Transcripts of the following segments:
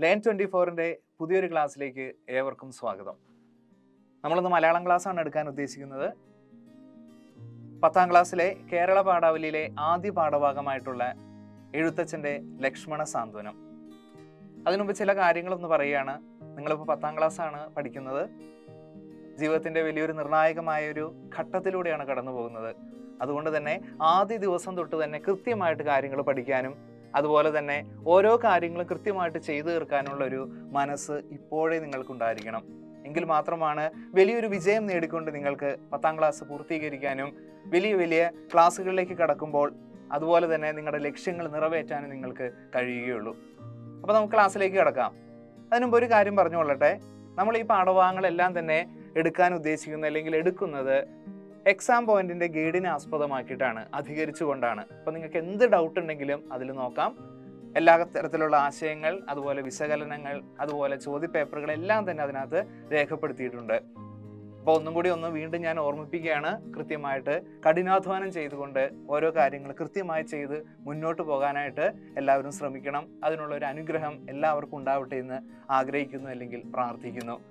Learn twenty ഫോറിന്റെ പുതിയൊരു ക്ലാസ്സിലേക്ക് ഏവർക്കും സ്വാഗതം. നമ്മളിന്ന് മലയാളം ക്ലാസ്സാണ് എടുക്കാൻ ഉദ്ദേശിക്കുന്നത്. പത്താം ക്ലാസ്സിലെ കേരള പാഠാവലിയിലെ ആദ്യ പാഠഭാഗമായിട്ടുള്ള എഴുത്തച്ഛന്റെ ലക്ഷ്മണ സാന്ത്വനം. അതിനുമുമ്പ് ചില കാര്യങ്ങളൊന്ന് പറയുകയാണ്. നിങ്ങളിപ്പോൾ പത്താം ക്ലാസ്സാണ് പഠിക്കുന്നത്. ജീവിതത്തിന്റെ വലിയൊരു നിർണായകമായ ഒരു ഘട്ടത്തിലൂടെയാണ് കടന്നു പോകുന്നത് അതുകൊണ്ട് തന്നെ ആദ്യ ദിവസം തൊട്ട് തന്നെ കൃത്യമായിട്ട് കാര്യങ്ങൾ പഠിക്കാനും അതുപോലെ തന്നെ ഓരോ കാര്യങ്ങളും കൃത്യമായിട്ട് ചെയ്തു തീർക്കാനുള്ള ഒരു മനസ്സ് ഇപ്പോഴേ നിങ്ങൾക്കുണ്ടായിരിക്കണം. എങ്കിൽ മാത്രമാണ് വലിയൊരു വിജയം നേടിക്കൊണ്ട് നിങ്ങൾക്ക് പത്താം ക്ലാസ് പൂർത്തീകരിക്കാനും വലിയ വലിയ ക്ലാസ്സുകളിലേക്ക് കടക്കുമ്പോൾ അതുപോലെ തന്നെ നിങ്ങളുടെ ലക്ഷ്യങ്ങൾ നിറവേറ്റാനും നിങ്ങൾക്ക് കഴിയുകയുള്ളൂ. അപ്പോൾ നമുക്ക് ക്ലാസ്സിലേക്ക് കിടക്കാം. അതിനുമുമ്പ് ഒരു കാര്യം പറഞ്ഞുകൊള്ളട്ടെ. നമ്മൾ ഈ പാഠഭാഗങ്ങളെല്ലാം തന്നെ എടുക്കാൻ ഉദ്ദേശിക്കുന്നത് അല്ലെങ്കിൽ എടുക്കുന്നത് എക്സാം പോയിന്റിന്റെ ഗൈഡിനെ ആസ്പദമാക്കിയിട്ടാണ് അധികരിച്ചുകൊണ്ടാണ്. അപ്പോൾ നിങ്ങൾക്ക് എന്ത് ഡൗട്ട് ഉണ്ടെങ്കിലും അതിൽ നോക്കാം. എല്ലാ തരത്തിലുള്ള ആശയങ്ങൾ അതുപോലെ വിശകലനങ്ങൾ അതുപോലെ ചോദ്യപേപ്പറുകൾ എല്ലാം തന്നെ അതിനകത്ത് രേഖപ്പെടുത്തിയിട്ടുണ്ട്. അപ്പോൾ ഒന്നും കൂടി ഒന്ന് വീണ്ടും ഞാൻ ഓർമ്മിപ്പിക്കുകയാണ് കൃത്യമായിട്ട് കഠിനാധ്വാനം ചെയ്തുകൊണ്ട് ഓരോ കാര്യങ്ങൾ കൃത്യമായി ചെയ്ത് മുന്നോട്ട് പോകാനായിട്ട് എല്ലാവരും ശ്രമിക്കണം. അതിനുള്ള ഒരു അനുഗ്രഹം എല്ലാവർക്കും ഉണ്ടാവട്ടെ എന്ന് ആഗ്രഹിക്കുന്നു അല്ലെങ്കിൽ പ്രാർത്ഥിക്കുന്നു.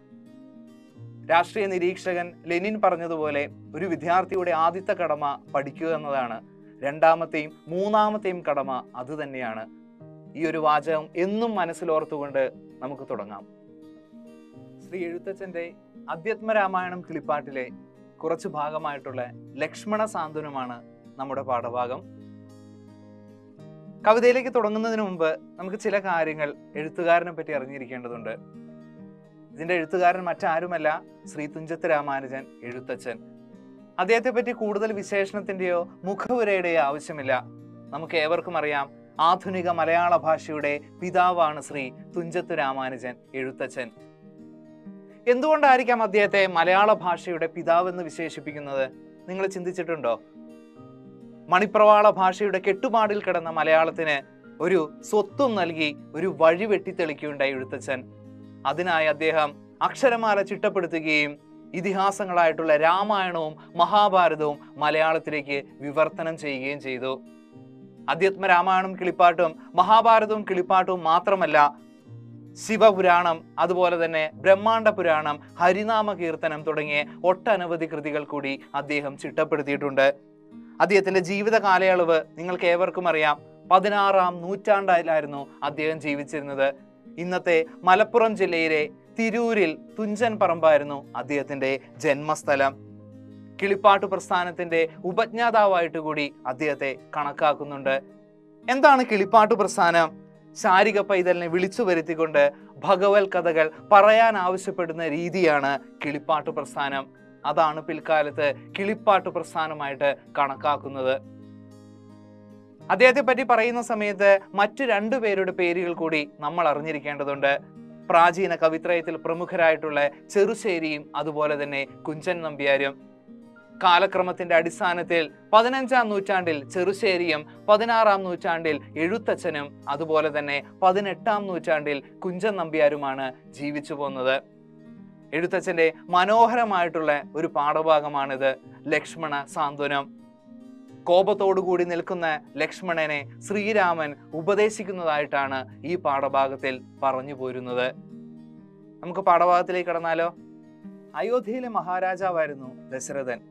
രാഷ്ട്രീയ നിരീക്ഷകൻ ലെനിൻ പറഞ്ഞതുപോലെ ഒരു വിദ്യാർത്ഥിയുടെ ആദ്യത്തെ കടമ പഠിക്കുക എന്നതാണ്. രണ്ടാമത്തെയും മൂന്നാമത്തെയും കടമ അത് തന്നെയാണ്. ഈ ഒരു വാചകം എന്നും മനസ്സിലോർത്തുകൊണ്ട് നമുക്ക് തുടങ്ങാം. ശ്രീ എഴുത്തച്ഛന്റെ അധ്യാത്മരാമായണം കിളിപ്പാട്ടിലെ കുറച്ച് ഭാഗമായിട്ടുള്ള ലക്ഷ്മണ സാന്ത്വനമാണ് നമ്മുടെ പാഠഭാഗം. കവിതയിലേക്ക് തുടങ്ങുന്നതിന് മുമ്പ് നമുക്ക് ചില കാര്യങ്ങൾ എഴുത്തുകാരനെ പറ്റി അറിഞ്ഞിരിക്കേണ്ടതുണ്ട്. ഇതിന്റെ എഴുത്തുകാരൻ മറ്റാരുമല്ല ശ്രീ തുഞ്ചത്ത് രാമാനുജൻ എഴുത്തച്ഛൻ. അദ്ദേഹത്തെ പറ്റി കൂടുതൽ വിശേഷണത്തിന്റെയോ മുഖവുരയുടെയോ ആവശ്യമില്ല. നമുക്ക് ഏവർക്കും അറിയാം ആധുനിക മലയാള ഭാഷയുടെ പിതാവാണ് ശ്രീ തുഞ്ചത്ത് രാമാനുജൻ എഴുത്തച്ഛൻ. എന്തുകൊണ്ടായിരിക്കാം അദ്ദേഹത്തെ മലയാള ഭാഷയുടെ പിതാവെന്ന് വിശേഷിപ്പിക്കുന്നത്? നിങ്ങൾ ചിന്തിച്ചിട്ടുണ്ടോ? മണിപ്രവാള ഭാഷയുടെ കെട്ടുപാടിൽ കിടന്ന മലയാളത്തിന് ഒരു സ്വത്വം നൽകി ഒരു വഴി വെട്ടിത്തെളിക്കുകയുണ്ടായി എഴുത്തച്ഛൻ. അതിനായി അദ്ദേഹം അക്ഷരമാല ചിട്ടപ്പെടുത്തുകയും ഇതിഹാസങ്ങളായിട്ടുള്ള രാമായണവും മഹാഭാരതവും മലയാളത്തിലേക്ക് വിവർത്തനം ചെയ്യുകയും ചെയ്തു. അധ്യാത്മ രാമായണം കിളിപ്പാട്ടും മഹാഭാരതവും കിളിപ്പാട്ടും മാത്രമല്ല ശിവപുരാണം അതുപോലെ തന്നെ ബ്രഹ്മാണ്ട പുരാണം ഹരിനാമ കീർത്തനം തുടങ്ങിയ ഒട്ടനവധി കൃതികൾ കൂടി അദ്ദേഹം ചിട്ടപ്പെടുത്തിയിട്ടുണ്ട്. അദ്ദേഹത്തിന്റെ ജീവിത കാലയളവ് നിങ്ങൾക്ക് ഏവർക്കും അറിയാം. പതിനാറാം നൂറ്റാണ്ടായിരുന്നു അദ്ദേഹം ജീവിച്ചിരുന്നത്. ഇന്നത്തെ മലപ്പുറം ജില്ലയിലെ തിരൂരിൽ തുഞ്ചൻ പറമ്പായിരുന്നു അദ്ദേഹത്തിന്റെ ജന്മസ്ഥലം. കിളിപ്പാട്ട് പ്രസ്ഥാനത്തിന്റെ ഉപജ്ഞാതാവായിട്ട് കൂടി അദ്ദേഹത്തെ കണക്കാക്കുന്നുണ്ട്. എന്താണ് കിളിപ്പാട്ട് പ്രസ്ഥാനം? ശാരിക പൈതലിനെ വിളിച്ചു വരുത്തിക്കൊണ്ട് ഭഗവത് കഥകൾ പറയാൻ ആവശ്യപ്പെടുന്ന രീതിയാണ് കിളിപ്പാട്ട് പ്രസ്ഥാനം. അതാണ് പിൽക്കാലത്ത് കിളിപ്പാട്ട് പ്രസ്ഥാനമായിട്ട് കണക്കാക്കുന്നത്. അദ്ദേഹത്തെ പറ്റി പറയുന്ന സമയത്ത് മറ്റു രണ്ടു പേരുടെ പേരുകൾ കൂടി നമ്മൾ അറിഞ്ഞിരിക്കേണ്ടതുണ്ട്. പ്രാചീന കവിത്രയത്തിൽ പ്രമുഖരായിട്ടുള്ള ചെറുശ്ശേരിയും അതുപോലെ തന്നെ കുഞ്ചൻ നമ്പ്യാരും. കാലക്രമത്തിന്റെ അടിസ്ഥാനത്തിൽ പതിനഞ്ചാം നൂറ്റാണ്ടിൽ ചെറുശ്ശേരിയും പതിനാറാം നൂറ്റാണ്ടിൽ എഴുത്തച്ഛനും അതുപോലെ തന്നെ പതിനെട്ടാം നൂറ്റാണ്ടിൽ കുഞ്ചൻ നമ്പ്യാരുമാണ് ജീവിച്ചു പോന്നത്. എഴുത്തച്ഛന്റെ മനോഹരമായിട്ടുള്ള ഒരു പാഠഭാഗമാണിത്. ലക്ഷ്മണ സാന്ത്വനം. കോപത്തോടുകൂടി നിൽക്കുന്ന ലക്ഷ്മണനെ ശ്രീരാമൻ ഉപദേശിക്കുന്നതായിട്ടാണ് ഈ പാഠഭാഗത്തിൽ പറഞ്ഞു പോരുന്നത്. നമുക്ക് പാഠഭാഗത്തിലേക്ക് കടന്നാലോ? അയോധ്യയിലെ മഹാരാജാവായിരുന്നു ദശരഥൻ.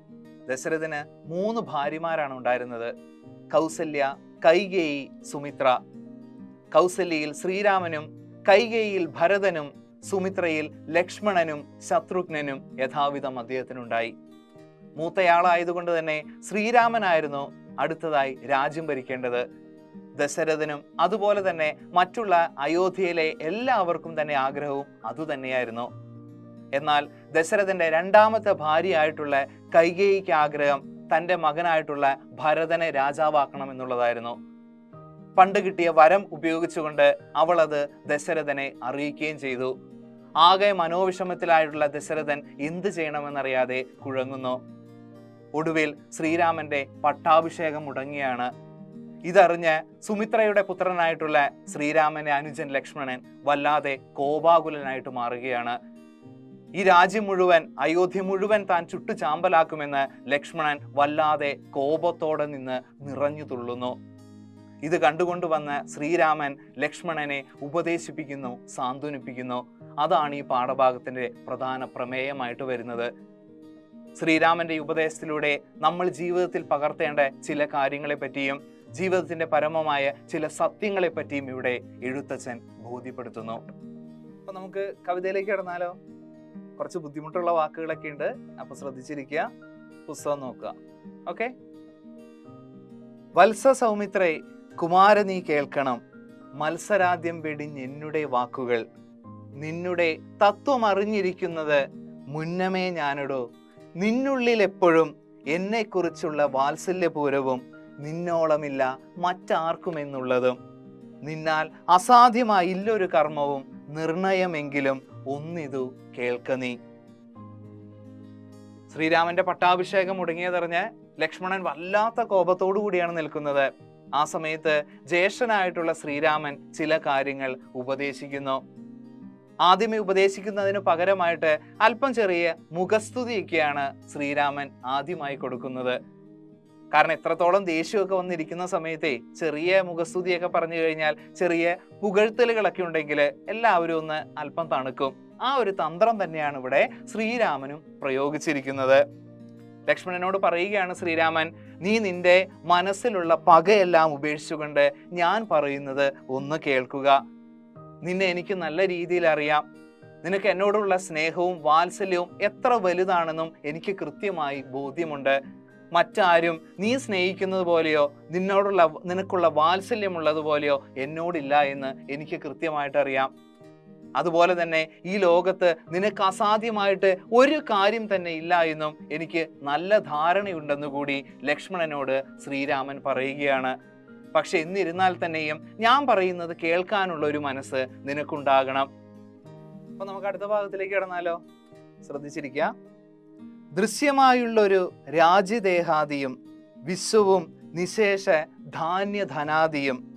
ദശരഥന് മൂന്ന് ഭാര്യമാരാണ് ഉണ്ടായിരുന്നത്. കൗസല്യ കൈകേയി സുമിത്ര. കൗസല്യയിൽ ശ്രീരാമനും കൈകേയിൽ ഭരതനും സുമിത്രയിൽ ലക്ഷ്മണനും ശത്രുഘ്നനും യഥാവിധം അദ്ദേഹത്തിനുണ്ടായി. മൂത്തയാളായതുകൊണ്ട് തന്നെ ശ്രീരാമനായിരുന്നു അടുത്തതായി രാജ്യം ഭരിക്കേണ്ടത്. ദശരഥനും അതുപോലെ തന്നെ മറ്റുള്ള അയോധ്യയിലെ എല്ലാവർക്കും തന്നെ ആഗ്രഹവും അതുതന്നെയായിരുന്നു എന്നാൽ ദശരഥന്റെ രണ്ടാമത്തെ ഭാര്യയായിട്ടുള്ള കൈകേയിക്ക് ആഗ്രഹം തന്റെ മകനായിട്ടുള്ള ഭരതനെ രാജാവാക്കണം എന്നുള്ളതായിരുന്നു. പണ്ട് കിട്ടിയ വരം ഉപയോഗിച്ചുകൊണ്ട് അവൾ അത് ദശരഥനെ അറിയിക്കുകയും ചെയ്തു. ആകെ മനോവിഷമത്തിലായിട്ടുള്ള ദശരഥൻ എന്ത് ചെയ്യണമെന്നറിയാതെ കുഴങ്ങുന്നു. ഒടുവിൽ ശ്രീരാമന്റെ പട്ടാഭിഷേകം മുടങ്ങിയാണ്. ഇതറിഞ്ഞ് സുമിത്രയുടെ പുത്രനായിട്ടുള്ള ശ്രീരാമന്റെ അനുജൻ ലക്ഷ്മണൻ വല്ലാതെ കോപാകുലനായിട്ട് മാറുകയാണ്. ഈ രാജ്യം മുഴുവൻ അയോധ്യ മുഴുവൻ താൻ ചുട്ടു ചാമ്പലാക്കുമെന്ന് ലക്ഷ്മണൻ വല്ലാതെ കോപത്തോടെ നിന്ന് നിറഞ്ഞു തുള്ളുന്നു. ഇത് കണ്ടുകൊണ്ട് വന്ന് ശ്രീരാമൻ ലക്ഷ്മണനെ ഉപദേശിപ്പിക്കുന്നു സാന്ത്വനിപ്പിക്കുന്നു. അതാണ് ഈ പാഠഭാഗത്തിന്റെ പ്രധാന പ്രമേയമായിട്ട് വരുന്നത്. ശ്രീരാമന്റെ ഉപദേശത്തിലൂടെ നമ്മൾ ജീവിതത്തിൽ പകർത്തേണ്ട ചില കാര്യങ്ങളെ പറ്റിയും ജീവിതത്തിന്റെ പരമമായ ചില സത്യങ്ങളെ പറ്റിയും ഇവിടെ എഴുത്തച്ഛൻ ബോധ്യപ്പെടുത്തുന്നു. അപ്പൊ നമുക്ക് കവിതയിലേക്ക് കിടന്നാലോ? കുറച്ച് ബുദ്ധിമുട്ടുള്ള വാക്കുകളൊക്കെ ഉണ്ട്. അപ്പൊ ശ്രദ്ധിച്ചിരിക്കുക. പുസ്തകം നോക്കുക. ഓക്കെ? വത്സ സൗമിത്രേ കുമാര നീ കേൾക്കണം. മത്സരാദ്യം വെടിഞ്ഞ് എന്നുടെ വാക്കുകൾ. നിന്നുടെ തത്വം അറിഞ്ഞിരിക്കുന്നത് മുന്നമേ ഞാനിടോ. നിന്നുള്ളിൽ എപ്പോഴും എന്നെക്കുറിച്ചുള്ള വാത്സല്യപൂരവും നിന്നോളമില്ല മറ്റാർക്കുമെന്നുള്ളതും. നിന്നാൽ അസാധ്യമായ ഇല്ലൊരു കർമ്മവും നിർണയമെങ്കിലും ഒന്നിതു കേൾക്ക നീ. ശ്രീരാമന്റെ പട്ടാഭിഷേകം മുടങ്ങിയതറിഞ്ഞ് ലക്ഷ്മണൻ വല്ലാത്ത കോപത്തോടു കൂടിയാണ് നിൽക്കുന്നത്. ആ സമയത്ത് ജ്യേഷ്ഠനായിട്ടുള്ള ശ്രീരാമൻ ചില കാര്യങ്ങൾ ഉപദേശിക്കുന്നു. ആദ്യമേ ഉപദേശിക്കുന്നതിന് പകരമായിട്ട് അല്പം ചെറിയ മുഖസ്തുതിയൊക്കെയാണ് ശ്രീരാമൻ ആദ്യമായി കൊടുക്കുന്നത്. കാരണം എത്രത്തോളം ദേഷ്യമൊക്കെ വന്നിരിക്കുന്ന സമയത്തെ ചെറിയ മുഖസ്തുതിയൊക്കെ പറഞ്ഞു കഴിഞ്ഞാൽ ചെറിയ പുകഴ്ത്തലുകളൊക്കെ ഉണ്ടെങ്കിൽ എല്ലാവരും ഒന്ന് അല്പം തണുക്കും. ആ ഒരു തന്ത്രം തന്നെയാണ് ഇവിടെ ശ്രീരാമനും പ്രയോഗിച്ചിരിക്കുന്നത്. ലക്ഷ്മണനോട് പറയുകയാണ് ശ്രീരാമൻ നീ നിന്റെ മനസ്സിലുള്ള പകയെല്ലാം ഉപേക്ഷിച്ചുകൊണ്ട് ഞാൻ പറയുന്നത് ഒന്ന് കേൾക്കുക. നിന്നെ എനിക്ക് നല്ല രീതിയിൽ അറിയാം. നിനക്ക് എന്നോടുള്ള സ്നേഹവും വാത്സല്യവും എത്ര വലുതാണെന്നും എനിക്ക് കൃത്യമായി ബോധ്യമുണ്ട്. മറ്റാരും നീ സ്നേഹിക്കുന്നത് പോലെയോ നിന്നോടുള്ള നിനക്കുള്ള വാത്സല്യമുള്ളതുപോലെയോ എന്നോടില്ല എന്ന് എനിക്ക് കൃത്യമായിട്ട് അറിയാം. അതുപോലെ തന്നെ ഈ ലോകത്ത് നിനക്ക് അസാധ്യമായിട്ട് ഒരു കാര്യം തന്നെ ഇല്ല എന്നും എനിക്ക് നല്ല ധാരണയുണ്ടെന്നുകൂടി ലക്ഷ്മണനോട് ശ്രീരാമൻ പറയുകയാണ്. പക്ഷെ എന്നിരുന്നാൽ തന്നെയും ഞാൻ പറയുന്നത് കേൾക്കാനുള്ള ഒരു മനസ്സ് നിനക്കുണ്ടാകണം. അപ്പൊ നമുക്ക് അടുത്ത ഭാഗത്തിലേക്ക് കിടന്നാലോ? ശ്രദ്ധിച്ചിരിക്കുക. ദൃശ്യമായുള്ള ഒരു രാജ്യദേഹാദിയും വിശ്വവും നിശേഷ ധാന്യധനാദിയും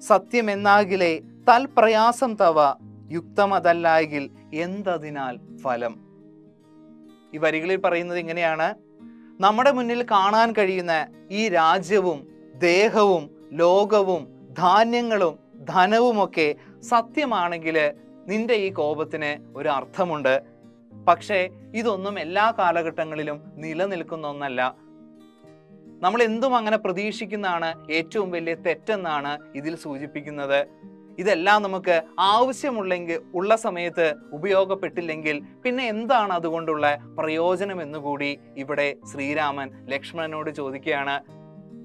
സത്യമെന്നാകിലേ തൽപ്രയാസം തവ യുക്തമതല്ലായെങ്കിൽ എന്തതിനാൽ ഫലം? ഈ വരികളിൽ പറയുന്നത് ഇങ്ങനെയാണ്. നമ്മുടെ മുന്നിൽ കാണാൻ കഴിയുന്ന ഈ രാജ്യവും ദേഹവും ലോകവും ധാന്യങ്ങളും ധനവുമൊക്കെ സത്യമാണെങ്കിൽ നിന്റെ ഈ കോപത്തിന് ഒരു അർത്ഥമുണ്ട്. പക്ഷേ ഇതൊന്നും എല്ലാ കാലഘട്ടങ്ങളിലും നിലനിൽക്കുന്ന ഒന്നല്ല. നമ്മൾ എന്തും അങ്ങനെ പ്രതീക്ഷിക്കുന്നതാണ് ഏറ്റവും വലിയ തെറ്റെന്നാണ് ഇതിൽ സൂചിപ്പിക്കുന്നത്. ഇതെല്ലാം നമുക്ക് ആവശ്യമുള്ളെങ്കിൽ ഉള്ള സമയത്ത് ഉപയോഗപ്പെട്ടില്ലെങ്കിൽ പിന്നെ എന്താണ് അതുകൊണ്ടുള്ള പ്രയോജനം എന്നുകൂടി ഇവിടെ ശ്രീരാമൻ ലക്ഷ്മണനോട് ചോദിക്കുകയാണ്.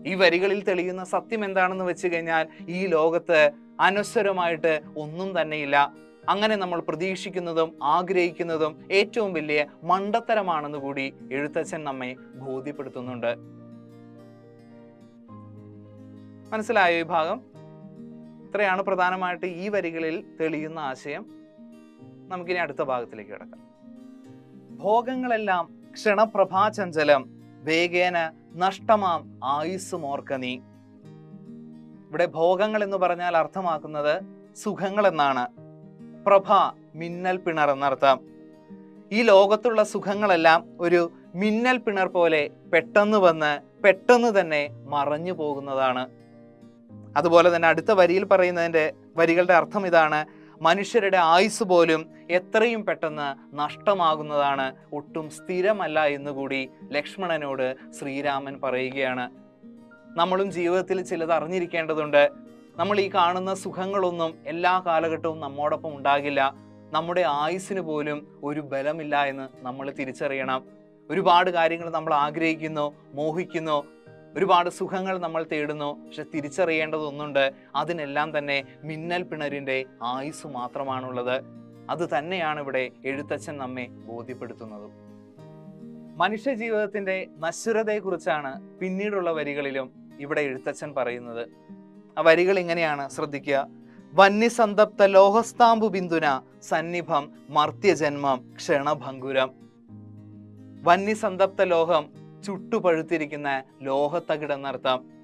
ഈ വരികളിൽ തെളിയുന്ന സത്യം എന്താണെന്ന് വെച്ച് കഴിഞ്ഞാൽ ഈ ലോകത്ത് അനുസരമായിട്ട് ഒന്നും തന്നെയില്ല. അങ്ങനെ നമ്മൾ പ്രതീക്ഷിക്കുന്നതും ആഗ്രഹിക്കുന്നതും ഏറ്റവും വലിയ മണ്ടത്തരമാണെന്ന് കൂടി എഴുത്തച്ഛൻ നമ്മെ ബോധ്യപ്പെടുത്തുന്നുണ്ട്. മനസ്സിലായോ ഈ ഭാഗം? ഇത്രയാണ് പ്രധാനമായിട്ട് ഈ വരികളിൽ തെളിയുന്ന ആശയം. നമുക്കിനി അടുത്ത ഭാഗത്തിലേക്ക് കിടക്കാം. ഭോഗങ്ങളെല്ലാം ക്ഷണപ്രഭാചഞ്ചലം വേഗേന നഷ്ടമാം ആയുസ്സുമോർക്ക നീ. ഇവിടെ ഭോഗങ്ങൾ എന്ന് പറഞ്ഞാൽ അർത്ഥമാക്കുന്നത് സുഖങ്ങൾ എന്നാണ്. പ്രഭ മിന്നൽ പിണർ എന്നർത്ഥം. ഈ ലോകത്തുള്ള സുഖങ്ങളെല്ലാം ഒരു മിന്നൽ പിണർ പോലെ പെട്ടെന്ന് വന്ന് പെട്ടെന്ന് തന്നെ മറഞ്ഞു പോകുന്നതാണ്. അതുപോലെ തന്നെ അടുത്ത വരിയിൽ പറയുന്നതിന്റെ വരികളുടെ അർത്ഥം ഇതാണ്. മനുഷ്യരുടെ ആയുസ് പോലും എത്രയും പെട്ടെന്ന് നഷ്ടമാകുന്നതാണ് ഒട്ടും സ്ഥിരമല്ല എന്നുകൂടി ലക്ഷ്മണനോട് ശ്രീരാമൻ പറയുകയാണ്. നമ്മളും ജീവിതത്തിൽ ചിലത് അറിഞ്ഞിരിക്കേണ്ടതുണ്ട്. നമ്മൾ ഈ കാണുന്ന സുഖങ്ങളൊന്നും എല്ലാ കാലഘട്ടവും നമ്മോടൊപ്പം ഉണ്ടാകില്ല. നമ്മുടെ ആയുസ്സിന് പോലും ഒരു ബലമില്ല എന്ന് നമ്മൾ തിരിച്ചറിയണം. ഒരുപാട് കാര്യങ്ങൾ നമ്മൾ ആഗ്രഹിക്കുന്നു മോഹിക്കുന്നു. ഒരുപാട് സുഖങ്ങൾ നമ്മൾ തേടുന്നു. പക്ഷെ തിരിച്ചറിയേണ്ടതൊന്നുണ്ട്. അതിനെല്ലാം തന്നെ മിന്നൽ പിണരിന്റെ ആയുസ് മാത്രമാണുള്ളത്. അത് തന്നെയാണ് ഇവിടെ എഴുത്തച്ഛൻ നമ്മെ ബോധ്യപ്പെടുത്തുന്നതും. മനുഷ്യ ജീവിതത്തിന്റെ നശ്വരതയെക്കുറിച്ചാണ് പിന്നീടുള്ള വരികളിലും ഇവിടെ എഴുത്തച്ഛൻ പറയുന്നത്. ആ വരികൾ ഇങ്ങനെയാണ്. ശ്രദ്ധിക്കുക. വന്യസന്തപ്ത ലോഹസ്താമ്പു ബിന്ദുന സന്നിഭം മർത്യജന്മം ക്ഷണഭങ്കുരം. വന്യസന്തപ്ത ലോഹം ചുട്ടുപഴുത്തിരിക്കുന്ന ലോഹത്തകിടെന്നർത്ഥം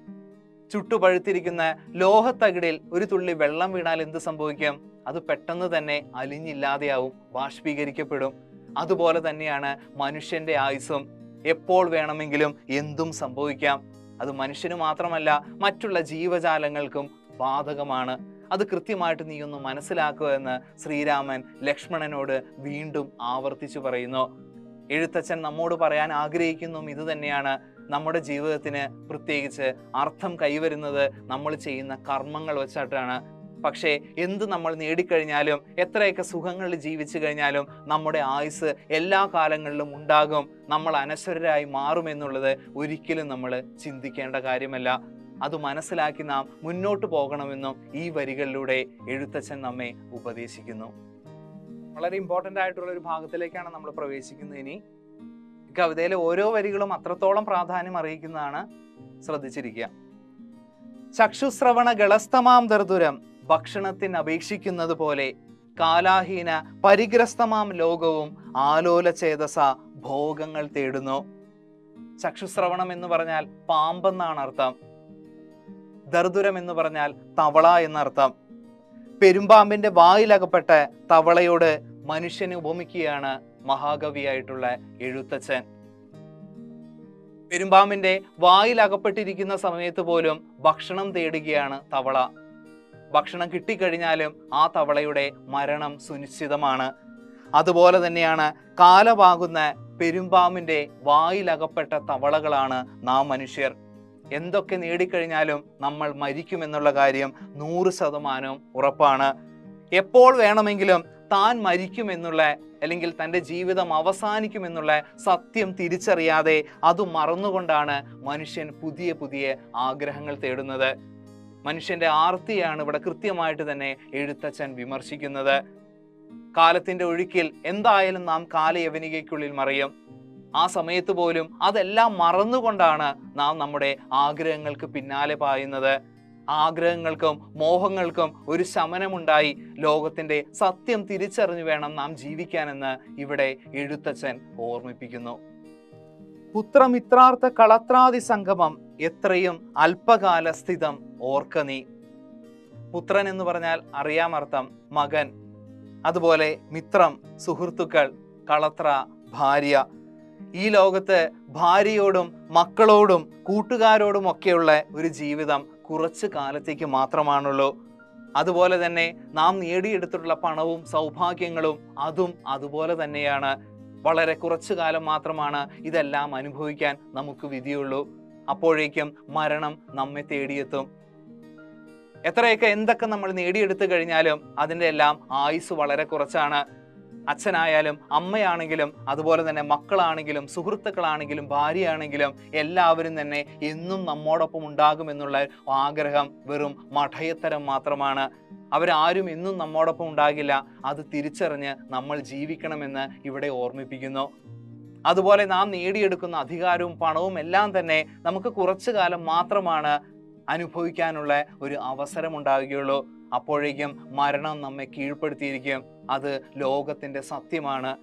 ചുട്ടുപഴുത്തിരിക്കുന്ന ലോഹത്തകിടിൽ ഒരു തുള്ളി വെള്ളം വീണാൽ എന്ത് സംഭവിക്കും? അത് പെട്ടെന്ന് തന്നെ അലിഞ്ഞില്ലാതെയാവും ബാഷ്പീകരിക്കപ്പെടും. അതുപോലെ തന്നെയാണ് മനുഷ്യന്റെ ആയുസ്സും. എപ്പോൾ വേണമെങ്കിലും എന്തും സംഭവിക്കാം. അത് മനുഷ്യന് മാത്രമല്ല മറ്റുള്ള ജീവജാലങ്ങൾക്കും ബാധകമാണ്. അത് കൃത്യമായിട്ട് നീ ഒന്ന് മനസ്സിലാക്കുക എന്ന് ശ്രീരാമൻ ലക്ഷ്മണനോട് വീണ്ടും ആവർത്തിച്ചു പറയുന്നു. എഴുത്തച്ഛൻ നമ്മോട് പറയാൻ ആഗ്രഹിക്കുന്നു ഇത് തന്നെയാണ്. നമ്മുടെ ജീവിതത്തിന് പ്രത്യേകിച്ച് അർത്ഥം കൈവരുന്നത് നമ്മൾ ചെയ്യുന്ന കർമ്മങ്ങൾ വെച്ചിട്ടാണ്. പക്ഷേ എന്ത് നമ്മൾ നേടിക്കഴിഞ്ഞാലും എത്രയൊക്കെ സുഖങ്ങളിൽ ജീവിച്ചു കഴിഞ്ഞാലും നമ്മുടെ ആയുസ് എല്ലാ കാലങ്ങളിലും ഉണ്ടാകും. നമ്മൾ അനശ്വരരായി മാറുമെന്നുള്ളത് ഒരിക്കലും നമ്മൾ ചിന്തിക്കേണ്ട കാര്യമല്ല. അത് മനസ്സിലാക്കി നാം മുന്നോട്ട് പോകണമെന്നും ഈ വരികളിലൂടെ എഴുത്തച്ഛൻ നമ്മെ ഉപദേശിക്കുന്നു. വളരെ ഇമ്പോർട്ടന്റ് ആയിട്ടുള്ള ഒരു ഭാഗത്തിലേക്കാണ് നമ്മൾ പ്രവേശിക്കുന്നത് ഇനി. കവിതയിലെ ഓരോ വരികളും അത്രത്തോളം പ്രാധാന്യം അറിയിക്കുന്നതാണ് ശ്രദ്ധിച്ചിരിക്കുക. ചക്ഷുശ്രവണ ഗളസ്തമാം ദർദുരം ഭക്ഷണത്തിന് അപേക്ഷിക്കുന്നത് പോലെ കാലാഹീന പരിഗ്രസ്തമാം ലോകവും ആലോല ചേതസ ഭോഗങ്ങൾ തേടുന്നു. ചക്ഷുശ്രവണം എന്ന് പറഞ്ഞാൽ പാമ്പെന്നാണ് അർത്ഥം. ദർദുരം എന്ന് പറഞ്ഞാൽ തവള എന്നർത്ഥം. പെരുമ്പാമ്പിന്റെ വായിലകപ്പെട്ട തവളയോട് മനുഷ്യന് ഉപമിക്കുകയാണ് മഹാകവിയായിട്ടുള്ള എഴുത്തച്ഛൻ. പെരുമ്പാമ്പിന്റെ വായിലകപ്പെട്ടിരിക്കുന്ന സമയത്ത് പോലും ഭക്ഷണം തേടുകയാണ് തവള. ഭക്ഷണം കിട്ടിക്കഴിഞ്ഞാലും ആ തവളയുടെ മരണം സുനിശ്ചിതമാണ്. അതുപോലെ തന്നെയാണ് കാലമാകുന്ന പെരുമ്പാമ്പിന്റെ വായിലകപ്പെട്ട തവളകളാണ് നാം മനുഷ്യർ. എന്തൊക്കെ നേടിക്കഴിഞ്ഞാലും നമ്മൾ മരിക്കുമെന്നുള്ള കാര്യം നൂറ് ശതമാനവും ഉറപ്പാണ്. എപ്പോൾ വേണമെങ്കിലും താൻ മരിക്കുമെന്നുള്ള അല്ലെങ്കിൽ തന്റെ ജീവിതം അവസാനിക്കുമെന്നുള്ള സത്യം തിരിച്ചറിയാതെ അത് മറന്നുകൊണ്ടാണ് മനുഷ്യൻ പുതിയ പുതിയ ആഗ്രഹങ്ങൾ തേടുന്നത്. മനുഷ്യന്റെ ആർത്തിയാണ് ഇവിടെ കൃത്യമായിട്ട് തന്നെ എഴുത്തച്ഛൻ വിമർശിക്കുന്നത്. കാലത്തിന്റെ ഒഴുക്കിൽ എന്തായാലും നാം കാലയവനികയ്ക്കുള്ളിൽ മറിയും. ആ സമയത്ത് പോലും അതെല്ലാം മറന്നുകൊണ്ടാണ് നാം നമ്മുടെ ആഗ്രഹങ്ങൾക്ക് പിന്നാലെ പായുന്നത്. ആഗ്രഹങ്ങൾക്കും മോഹങ്ങൾക്കും ഒരു ശമനമുണ്ടായി ലോകത്തിന്റെ സത്യം തിരിച്ചറിഞ്ഞു വേണം നാം ജീവിക്കാനെന്ന് ഇവിടെ എഴുത്തച്ഛൻ ഓർമ്മിപ്പിക്കുന്നു. പുത്രമിത്രാർത്ഥ കളത്രാതി സംഗമം എത്രയും അല്പകാല സ്ഥിതം ഓർക്ക നീ. പുത്രൻ എന്ന് പറഞ്ഞാൽ അറിയാമർത്ഥം മകൻ. അതുപോലെ മിത്രം സുഹൃത്തുക്കൾ കളത്ര ഭാര്യ ഈ ലോകത്ത് ഭാര്യയോടും മക്കളോടും കൂട്ടുകാരോടും ഒക്കെയുള്ള ഒരു ജീവിതം കുറച്ച് കാലത്തേക്ക് മാത്രമാണുള്ളൂ. അതുപോലെ തന്നെ നാം നേടിയെടുത്തിട്ടുള്ള പണവും സൗഭാഗ്യങ്ങളും അതും അതുപോലെ തന്നെയാണ്. വളരെ കുറച്ചു കാലം മാത്രമാണ് ഇതെല്ലാം അനുഭവിക്കാൻ നമുക്ക് വിധിയുള്ളൂ. അപ്പോഴേക്കും മരണം നമ്മെ തേടിയെത്തും. എത്രയൊക്കെ എന്തൊക്കെ നമ്മൾ നേടിയെടുത്തു കഴിഞ്ഞാലും അതിന്റെ എല്ലാം ആയുസ് വളരെ കുറച്ചാണ്. അച്ഛനായാലും അമ്മയാണെങ്കിലും അതുപോലെ തന്നെ മക്കളാണെങ്കിലും സുഹൃത്തുക്കളാണെങ്കിലും ഭാര്യയാണെങ്കിലും എല്ലാവരും തന്നെ എന്നും നമ്മോടൊപ്പം ഉണ്ടാകുമെന്നുള്ള ആഗ്രഹം വെറും മഠയത്തരം മാത്രമാണ്. അവരാരും എന്നും നമ്മോടൊപ്പം ഉണ്ടാകില്ല. അത് തിരിച്ചറിഞ്ഞ് നമ്മൾ ജീവിക്കണമെന്ന് ഇവിടെ ഓർമ്മിപ്പിക്കുന്നു. അതുപോലെ നാം നേടിയെടുക്കുന്ന അധികാരവും പണവും എല്ലാം തന്നെ നമുക്ക് കുറച്ചു കാലം മാത്രമാണ് അനുഭവിക്കാനുള്ള ഒരു അവസരം ഉണ്ടാവുകയുള്ളൂ. അപ്പോഴേക്കും മരണം നമ്മെ കീഴ്പ്പെടുത്തിയിരിക്കും. അത് ലോകത്തിന്റെ സത്യമാണ്.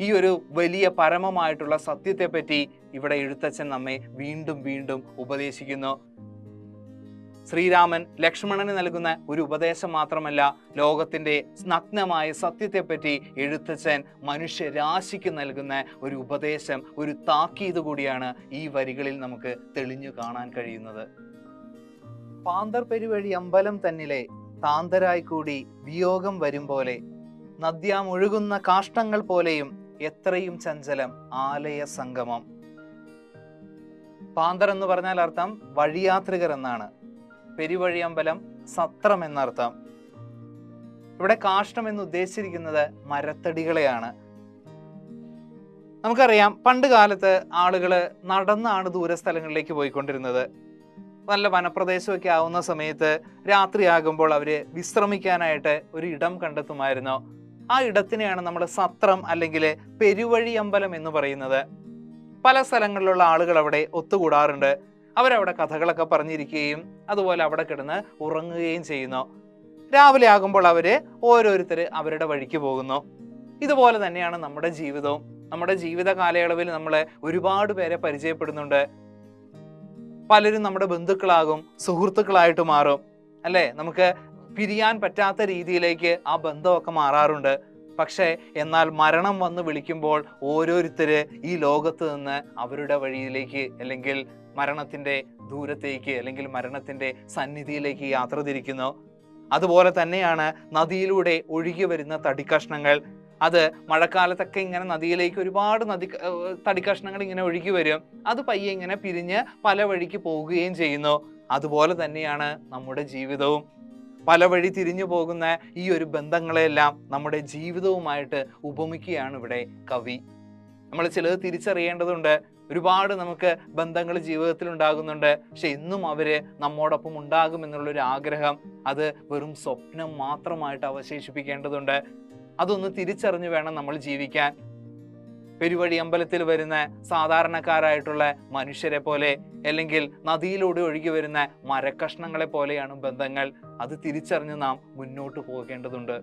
ഈ ഒരു വലിയ പരമമായിട്ടുള്ള സത്യത്തെപ്പറ്റി ഇവിടെ എഴുത്തച്ഛൻ നമ്മെ വീണ്ടും വീണ്ടും ഉപദേശിക്കുന്നു. ശ്രീരാമൻ ലക്ഷ്മണന് നൽകുന്ന ഒരു ഉപദേശം മാത്രമല്ല ലോകത്തിന്റെ നഗ്നമായ സത്യത്തെപ്പറ്റി എഴുത്തച്ഛൻ മനുഷ്യരാശിക്ക് നൽകുന്ന ഒരു ഉപദേശം ഒരു താക്കീത് കൂടിയാണ് ഈ വരികളിൽ നമുക്ക് തെളിഞ്ഞു കാണാൻ കഴിയുന്നത്. പാന്തർ പെരുവഴി അമ്പലം തന്നിലെ താന്തരായി കൂടി വിയോഗം വരും പോലെ നദ്യാം ഒഴുകുന്ന കാഷ്ടങ്ങൾ പോലെയും എത്രയും ചഞ്ചലം ആലയ സംഗമം. പാന്തർ എന്ന് പറഞ്ഞാൽ അർത്ഥം വഴിയാത്രികർ എന്നാണ്. പെരുവഴിയമ്പലം സത്രം എന്നർത്ഥം. ഇവിടെ കാഷ്ടം എന്ന് ഉദ്ദേശിച്ചിരിക്കുന്നത് മരത്തടികളെയാണ്. നമുക്കറിയാം പണ്ട് കാലത്ത് ആളുകൾ നടന്നാണ് ദൂരസ്ഥലങ്ങളിലേക്ക് പോയിക്കൊണ്ടിരുന്നത്. നല്ല വനപ്രദേശമൊക്കെ ആവുന്ന സമയത്ത് രാത്രിയാകുമ്പോൾ അവർ വിശ്രമിക്കാനായിട്ട് ഒരു ഇടം കണ്ടെത്തുമായിരുന്നു. ആ ഇടത്തിനെയാണ് നമ്മൾ സത്രം അല്ലെങ്കിൽ പെരുവഴി അമ്പലം എന്ന് പറയുന്നത്. പല സ്ഥലങ്ങളിലുള്ള ആളുകൾ അവിടെ ഒത്തുകൂടാറുണ്ട്. അവരവിടെ കഥകളൊക്കെ പറഞ്ഞിരിക്കുകയും അതുപോലെ അവിടെ കിടന്ന് ഉറങ്ങുകയും ചെയ്യുന്നു. രാവിലെ ആകുമ്പോൾ അവർ ഓരോരുത്തർ അവരുടെ വഴിക്ക് പോകുന്നു. ഇതുപോലെ തന്നെയാണ് നമ്മുടെ ജീവിതവും. നമ്മുടെ ജീവിത കാലയളവിൽ നമ്മൾ ഒരുപാട് പേരെ പരിചയപ്പെടുന്നുണ്ട്. പലരും നമ്മുടെ ബന്ധുക്കളാകും സുഹൃത്തുക്കളായിട്ട് മാറും അല്ലേ? നമുക്ക് പിരിയാൻ പറ്റാത്ത രീതിയിലേക്ക് ആ ബന്ധമൊക്കെ മാറാറുണ്ട്. പക്ഷേ എന്നാൽ മരണം വന്ന് വിളിക്കുമ്പോൾ ഓരോരുത്തര് ഈ ലോകത്ത് നിന്ന് അവരുടെ വഴിയിലേക്ക് അല്ലെങ്കിൽ മരണത്തിന്റെ ദൂരത്തേക്ക് അല്ലെങ്കിൽ മരണത്തിന്റെ സന്നിധിയിലേക്ക് യാത്ര തിരിക്കുന്നു. അതുപോലെ തന്നെയാണ് നദിയിലൂടെ ഒഴുകി വരുന്ന തടിക്കഷ്ണങ്ങൾ അത് മഴക്കാലത്തൊക്കെ ഇങ്ങനെ നദിയിലേക്ക് ഒരുപാട് നദി തടിക്കഷ്ണങ്ങൾ ഇങ്ങനെ ഒഴുകി വരും. അത് പയ്യെ ഇങ്ങനെ പിരിഞ്ഞ് പല വഴിക്ക് പോകുകയും ചെയ്യുന്നു. അതുപോലെ തന്നെയാണ് നമ്മുടെ ജീവിതവും. പല വഴി തിരിഞ്ഞു പോകുന്ന ഈ ഒരു ബന്ധങ്ങളെല്ലാം നമ്മുടെ ജീവിതവുമായിട്ട് ഉപമിക്കുകയാണ് ഇവിടെ കവി. നമ്മൾ ചിലത് തിരിച്ചറിയേണ്ടതുണ്ട്. ഒരുപാട് നമുക്ക് ബന്ധങ്ങൾ ജീവിതത്തിൽ ഉണ്ടാകുന്നുണ്ട്. പക്ഷെ ഇന്നും അവർ നമ്മോടൊപ്പം ഉണ്ടാകും എന്നുള്ളൊരു ആഗ്രഹം അത് വെറും സ്വപ്നം മാത്രമായിട്ട് അവശേഷിപ്പിക്കേണ്ടതുണ്ട്. അതൊന്ന് തിരിച്ചറിഞ്ഞു വേണം നമ്മൾ ജീവിക്കാൻ. പെരുവഴി അമ്പലത്തിൽ വരുന്ന സാധാരണക്കാരായിട്ടുള്ള മനുഷ്യരെ പോലെ അല്ലെങ്കിൽ നദിയിലൂടെ ഒഴുകി വരുന്ന മരക്കഷ്ണങ്ങളെ പോലെയാണ് ബന്ധങ്ങൾ. അത് തിരിച്ചറിഞ്ഞ് നാം മുന്നോട്ട് പോകേണ്ടതുണ്ട്.